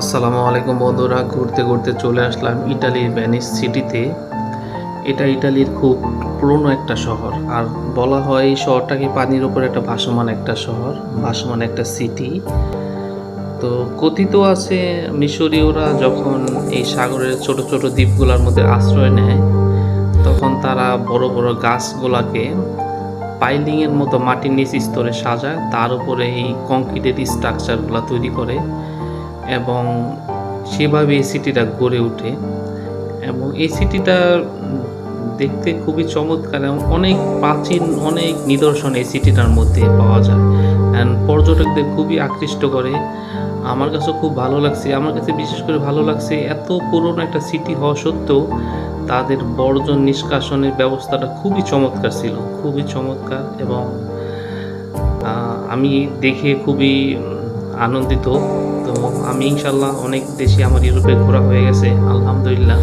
আসসালামু আলাইকুম বন্ধুরা, ঘুরতে ঘুরতে চলে আসলাম ইটালির ভ্যানিস সিটিতে। এটা ইটালির খুব পুরনো একটা শহর, আর বলা হয় এই শহরটাকে পানির ওপর একটা ভাসমান একটা শহর, ভাসমান একটা সিটি তো কথিত আছে, মিশরীয়রা যখন এই সাগরের ছোট ছোট দ্বীপগুলোর মধ্যে আশ্রয় নেয়, তখন তারা বড় বড় গাছগুলাকে পাইলিংয়ের মতো মাটির নিচ স্তরে সাজায়, তার উপরে এই কংক্রিটের স্ট্রাকচারগুলো তৈরি করে। এবং সেভাবে এই সিটিটা গড়ে ওঠে এবং এই সিটিটা দেখতে খুবই চমৎকার এবং অনেক প্রাচীন, অনেক নিদর্শন এই সিটিটার মধ্যে পাওয়া যায়। অ্যান্ড পর্যটকদের খুবই আকৃষ্ট করে। আমার কাছে খুব ভালো লাগছে। আমার কাছে বিশেষ করে ভালো লাগছে এত পুরনো একটা সিটি হওয়া সত্ত্বেও তাদের বর্জন নিষ্কাশনের ব্যবস্থাটা খুবই চমৎকার ছিল। খুবই চমৎকার এবং আমি দেখে খুবই আনন্দিত। তো আমি ইনশাল্লাহ অনেক দেশে আমার ইউরোপে ঘোরা হয়ে গেছে আলহামদুলিল্লাহ।